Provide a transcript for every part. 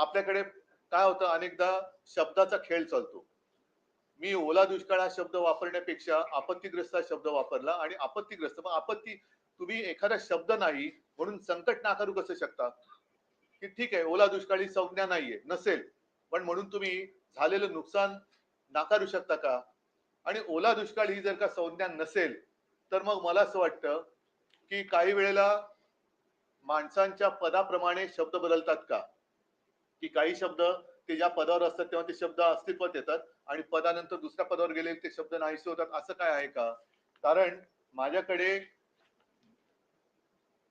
आपल्याकडे काय होतं अनेकदा शब्दाचा खेळ चालतो. मी ओला दुष्काळ हा शब्द वापरण्यापेक्षा आपत्तीग्रस्त हा शब्द वापरला आणि आपत्तीग्रस्त. मग आपत्ती तुम्ही एखादा शब्द नाही म्हणून संकट नाकारू कसं शकता? की ठीक आहे ओला दुष्काळी संज्ञा नाहीये नसेल पण म्हणून तुम्ही झालेलं नुकसान नाकारू शकता का? आणि ओला दुष्काळ ही जर का संज्ञा नसेल तर मग मला असं वाटतं की काही वेळेला माणसांच्या पदाप्रमाणे शब्द बदलतात का? की काही शब्द ते ज्या पदावर असतात तेव्हा ते शब्द अस्तित्वात येतात आणि पदानंतर दुसऱ्या पदावर गेले ते शब्द नाहीसे होतात. असं काय आहे का? कारण माझ्याकडे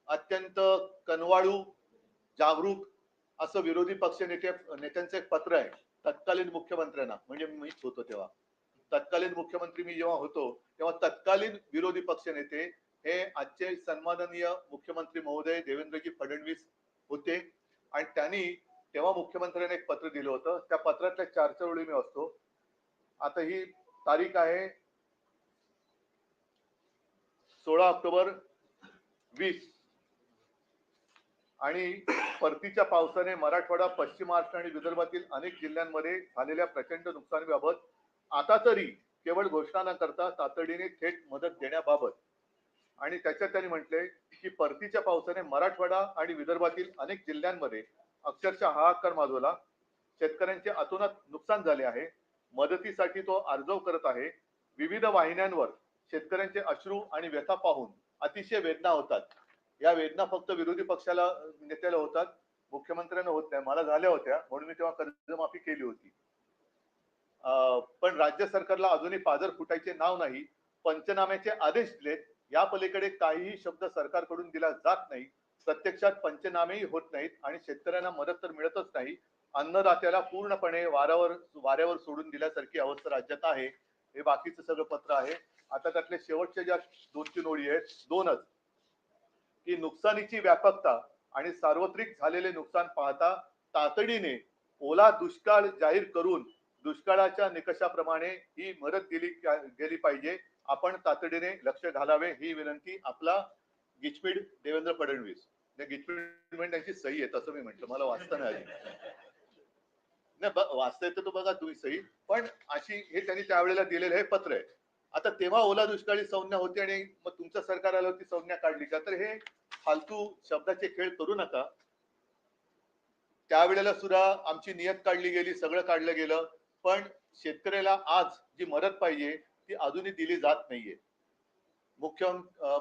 अत्यंत कनवाळू जागरूक असं विरोधी पक्ष नेते नेत्यांचं एक पत्र आहे तत्कालीन मुख्यमंत्र्यांना. म्हणजे मीच होतो तेव्हा. तत्कालीन मुख्यमंत्री मी जेव्हा होतो तेव्हा तत्कालीन विरोधी पक्ष नेते हे आजचे सन्माननीय मुख्यमंत्री महोदय देवेंद्रजी फडणवीस होते. आणि त्यांनी तेव्हा मुख्यमंत्र्यांनी एक पत्र दिलं होतं. त्या पत्रातल्या चार चार ओळी मी वाचतो. आता ही तारीख आहे सोळा ऑक्टोबर वीस. आणि परतीच्या पावसाने मराठवाडा पश्चिम महाराष्ट्र आणि विदर्भातील अनेक जिल्ह्यांमध्ये झालेल्या प्रचंड नुकसानीबाबत आता तरी केवळ घोषणा न करता तातडीने थेट मदत देण्याबाबत आणि त्याच्यात त्यांनी म्हटले की परतीच्या पावसाने मराठवाडा आणि विदर्भातील अनेक जिल्ह्यांमध्ये अक्षरशः हाहाकार माजवला. शेतकऱ्यांचे अतोनात नुकसान झाले आहे. मदतीसाठी तो अर्जव करत आहे. विविध वाहिन्यांवर शेतकऱ्यांचे अश्रू आणि व्यथा पाहून अतिशय वेदना होतात. या वेदना फक्त विरोधी पक्षाला नेत्याला होतात. मुख्यमंत्र्यांना होत नाही. मला झाल्या होत्या. म्हणून मी तेव्हा कर्जमाफी केली होती. पण राज्य सरकारला अजूनही पाजर फुटायचे नाव नाही. पंचनाम्याचे आदेश दिलेत. या पलीकडे काहीही शब्द सरकारकडून दिला जात नाही. प्रत्यक्षात पंचनामेही होत नाहीत आणि शेतकऱ्यांना मदत तर मिळतच नाही. अन्नदात्याला पूर्णपणे वाऱ्यावर वाऱ्यावर सोडून दिल्यासारखी अवस्था राज्यात आहे. हे बाकीचं सगळं पत्र आहे. आता त्यातल्या शेवटच्या ज्या दोन तीन ओळी आहेत दोनच. की नुकसानीची व्यापकता आणि सार्वत्रिक झालेले नुकसान पाहता तातडीने ओला दुष्काळ जाहीर करून दुष्काळाच्या निकषाप्रमाणे ही मदत दिली गेली पाहिजे. आपण तातडीने लक्ष घालावे ही विनंती आपला गिचमीड देवेंद्र फडणवीस. त्यांची सही आहे तसं मी म्हंटल. मला वाचता नाही नाही वाचता येतं तो बघा तुम्ही सही. पण अशी हे त्यांनी त्यावेळेला दिलेलं हे पत्र आहे. आता तेव्हा ओला दुष्काळी संज्ञा होती आणि मग तुमचं सरकार आलं होती संज्ञा काढली का? तर हे फालतू शब्दाचे खेळ करू नका. त्यावेळेला सुद्धा आमची नियत काढली गेली सगळं काढलं गेलं. पण शेतकऱ्याला आज जी मदत पाहिजे ती अजूनही दिली जात नाहीये. मुख्य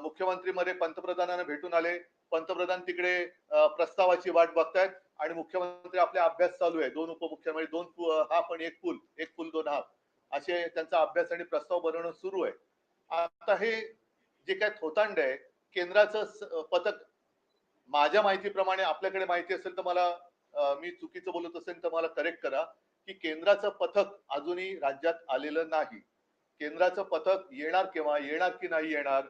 मुख्यमंत्री मध्ये पंतप्रधानांना भेटून आले. पंतप्रधान तिकडे प्रस्तावाची वाट बघतायत आणि मुख्यमंत्री आपला अभ्यास चालू आहे. दोन उपमुख्यमंत्री म्हणजे दोन हा हाफ आणि एक पूल एक पूल दोन हाफ. असे त्यांचा अभ्यास आणि प्रस्ताव बनवणं सुरू आहे. आता हे जे काय थोतांड आहे केंद्राचं पथक माझ्या माहितीप्रमाणे आपल्याकडे माहिती असेल तर मला मी चुकीचं बोलत असेल तर मला करेक्ट करा की केंद्राचं पथक अजूनही राज्यात आलेलं नाही. केंद्राचं पथक येणार केव्हा? येणार की नाही येणार?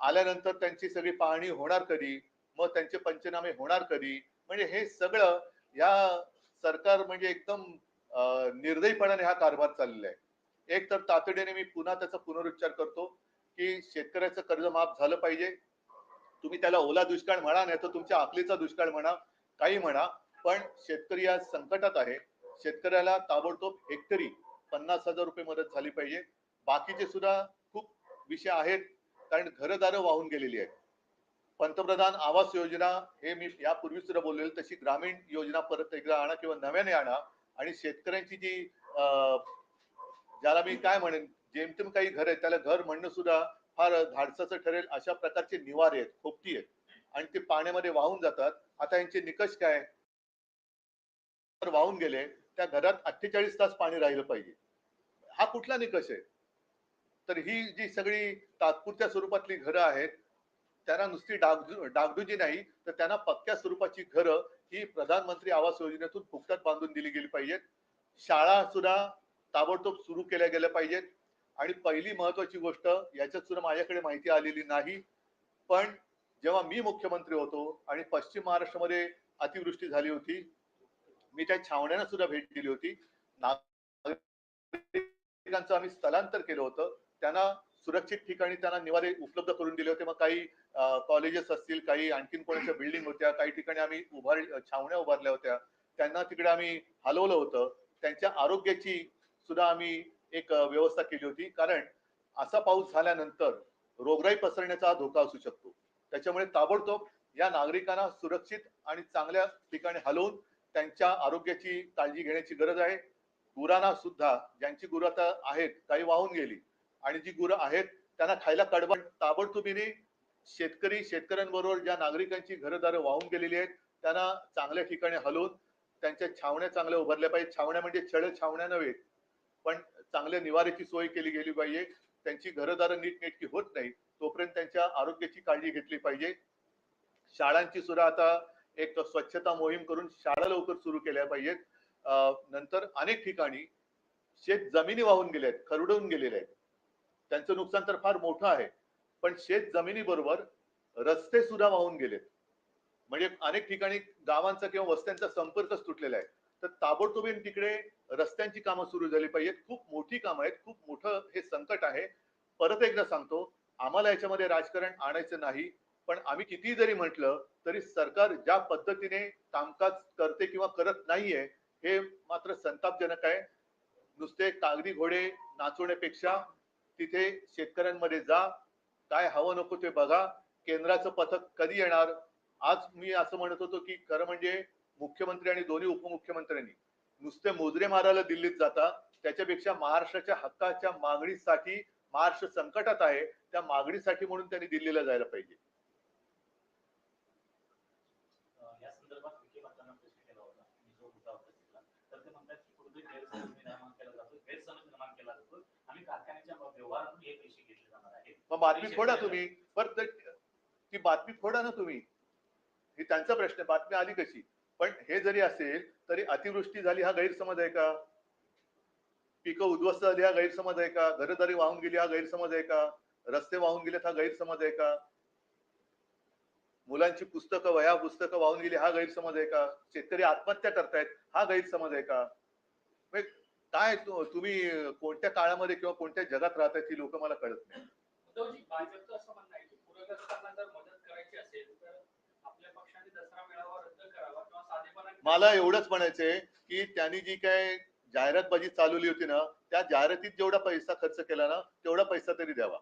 आल्यानंतर त्यांची सगळी पाहणी होणार कधी? मग त्यांचे पंचनामे होणार कधी? म्हणजे हे सगळं या सरकार म्हणजे एकदम निर्दयीपणाने हा कारभार चाललेला आहे. एक तर तातडीने मी पुन्हा त्याचा पुनरुच्चार करतो की शेतकऱ्याचं कर्ज माफ झालं पाहिजे. तुम्ही त्याला ओला दुष्काळ म्हणा नाही तर तुमच्या आखलीचा दुष्काळ म्हणा काही म्हणा पण शेतकरी आज संकटात आहे. शेतकऱ्याला ताबडतोब हेक्टरी पन्नास हजार रुपये मदत झाली पाहिजे. बाकीचे सुद्धा खूप विषय आहेत. कारण घरदारं वाहून गेलेली आहेत. पंतप्रधान आवास योजना हे मी यापूर्वी सुद्धा बोललेलं तशी ग्रामीण योजना परत एकदा आणा किंवा नव्याने आणा आणि शेतकऱ्यांची जी अं, ज्याला मी काय म्हणेन जेमतेम काही घर आहे त्याला घर म्हणणं सुद्धा फार धाडसाचं ठरेल अशा प्रकारचे निवारे आहेत खोपटी आहेत. आणि ते पाण्यामध्ये वाहून जातात. आता यांचे निकष काय? तर वाहून गेले त्या घरात अठ्ठेचाळीस तास पाणी राहिलं पाहिजे. हा कुठला निकष आहे? तर ही जी सगळी तात्पुरत्या स्वरूपातली घरं आहेत त्यांना नुसती डागडू डागडुजी नाही तर त्यांना पक्क्या स्वरूपाची घरं ही प्रधानमंत्री आवास योजनेतून फुकटात बांधून दिली गेली पाहिजेत. शाळा सुद्धा ताबडतोब सुरू केल्या गेल्या पाहिजेत. आणि पहिली महत्वाची गोष्ट याच्यात सुद्धा माझ्याकडे माहिती आलेली नाही. पण जेव्हा मी मुख्यमंत्री होतो आणि पश्चिम महाराष्ट्रामध्ये अतिवृष्टी झाली होती मी त्या छावण्यांना सुद्धा भेट दिली होती. नागरिकांचं आम्ही स्थलांतर केलं होतं. त्यांना सुरक्षित ठिकाणी त्यांना निवारे उपलब्ध करून दिले होते. मग काही कॉलेजेस असतील काही आणखीन कोणाच्या बिल्डिंग होत्या काही ठिकाणी आम्ही उभार छावण्या उभारल्या होत्या. त्यांना तिकडे आम्ही हलवलं होतं. त्यांच्या आरोग्याची सुद्धा आम्ही एक व्यवस्था केली होती. कारण असा पाऊस झाल्यानंतर रोगराई पसरण्याचा धोका असू शकतो. त्याच्यामुळे ताबडतोब या नागरिकांना सुरक्षित आणि चांगल्या ठिकाणी हलवून त्यांच्या आरोग्याची काळजी घेण्याची गरज आहे. गुरांना सुद्धा ज्यांची गुरं आता आहेत काही वाहून गेली आणि जी गुरं आहेत त्यांना खायला कडबड ताबडतोबीने शेतकरी शेतकऱ्यांबरोबर ज्या नागरिकांची घरदारं वाहून गेलेली आहेत त्यांना चांगल्या ठिकाणी हलवून त्यांच्या छावण्या चांगल्या उभारल्या पाहिजे छावण्या म्हणजे छळ छावण्या नव्हे पण चांगल्या निवाऱ्याची सोय केली गेली पाहिजे. त्यांची घरदारं नीटनेटकी होत नाही तोपर्यंत त्यांच्या आरोग्याची काळजी घेतली पाहिजे. शाळांची सुद्धा आता एक स्वच्छता मोहीम करून शाळा लवकर सुरू केल्या पाहिजेत. अं, नंतर अनेक ठिकाणी शेत जमिनी वाहून गेल्या आहेत खरडून गेलेल्या आहेत. त्यांचं नुकसान तर फार मोठं आहे. पण शेत जमिनी बरोबर रस्ते सुद्धा वाहून गेलेत. म्हणजे अनेक ठिकाणी गावांचा किंवा वस्त्यांचा संपर्कच तुटलेला आहे. तर ताबडतोबीन तिकडे रस्त्यांची कामं सुरू झाली पाहिजेत. खूप मोठी कामं आहेत. खूप मोठं हे संकट आहे. परत एकदा सांगतो आम्हाला याच्यामध्ये राजकारण आणायचं नाही. पण आम्ही किती जरी म्हटलं तरी सरकार ज्या पद्धतीने कामकाज करते किंवा करत नाहीये हे मात्र संतापजनक आहे. नुसते कागदी घोडे नाचवण्यापेक्षा तिथे शेतकऱ्यांमध्ये जा. काय हवं नको ते बघा. केंद्राचं पथक कधी येणार? आज मी असं म्हणत होतो की खरं म्हणजे मुख्यमंत्री आणि दोन्ही उपमुख्यमंत्र्यांनी नुसते मोजरे मारायला दिल्लीत जाता. त्याच्यापेक्षा महाराष्ट्राच्या हक्काच्या मागणीसाठी महाराष्ट्र संकटात आहे त्या मागणीसाठी म्हणून त्यांनी दिल्लीला जायला पाहिजे अं, या संदर्भात विखे पाटलांना प्रश्न केला होता मी जो होता उपस्थितला तर ते म्हणतात की कुठेतरी गैरसमज निर्माण केला जातो गैरसमज निर्माण केला जातो आणि कारखान्याच्या व्यवहारातून हे पैसे घेतले जाणार आहेत मग बातमी फोडा तुम्ही. पर ती बातमी फोडा ना तुम्ही. ही त्यांचा प्रश्न बातमी आली कशी? पण हे जरी असेल तरी अतिवृष्टी झाली हा गैरसमज आहे का? पिकं उद्ध्वस्त झाली हा गैरसमज आहे का? घरदारी वाहून गेली हा गैरसमज आहे का? रस्ते वाहून गेलेत हा गैरसमज आहे का? मुलांची पुस्तकं वह्या पुस्तकं वाहून गेली हा गैरसमज आहे का? शेतकरी आत्महत्या करतायत हा गैरसमज आहे का? म्हणजे काय तु- तुम्ही कोणत्या काळामध्ये किंवा कोणत्या जगात राहतायत ही लोक मला कळत नाही. उद्धवजी भाजपचं असं म्हणणं आहे की पूरग्रस्तांना जर मदत करायची असेल तर आपल्या पक्षाने दसरा मेळावा रद्द करावा किंवा साधेपणा मला एवढंच म्हणायचंय की त्यांनी जी काय जाहिरातबाजी चालवली होती ना त्या जाहिरातीत जेवढा पैसा खर्च केला ना तेवढा पैसा तरी द्यावा.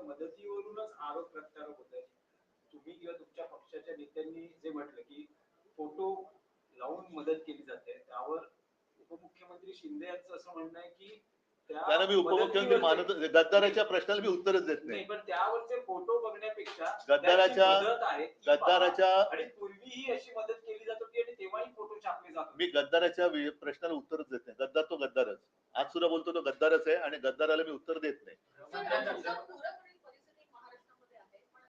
मदतीवरूनच आरोप प्रत्यारोप होत आहे तुम्ही किंवा तुमच्या पक्षाच्या नेत्यांनी जे म्हटलं की फोटो लावून मदत केली जाते. त्यावर उपमुख्यमंत्री शिंदे यांचं असं म्हणणं आहे की त्या त्याला मी उपमुख्यमंत्री मानत गद्दाराच्या प्रश्नाला मी उत्तरच देत नाही. नाही पण त्यावरचे फोटो बघण्यापेक्षा गद्दाराच्या- त्याची मदत आहे ती पहा. गद्दाराच्या आणि पूर्वीही अशी मदत केली जात होती आणि तेव्हाही फोटो छापले जात होते. मी गद्दाराच्या वि- प्रश्नाला उत्तरच देत नाही. गद्दार तो गद्दारच. आज सुद्धा बोलतो तो गद्दारच आहे आणि गद्दाराला मी उत्तर देत नाही.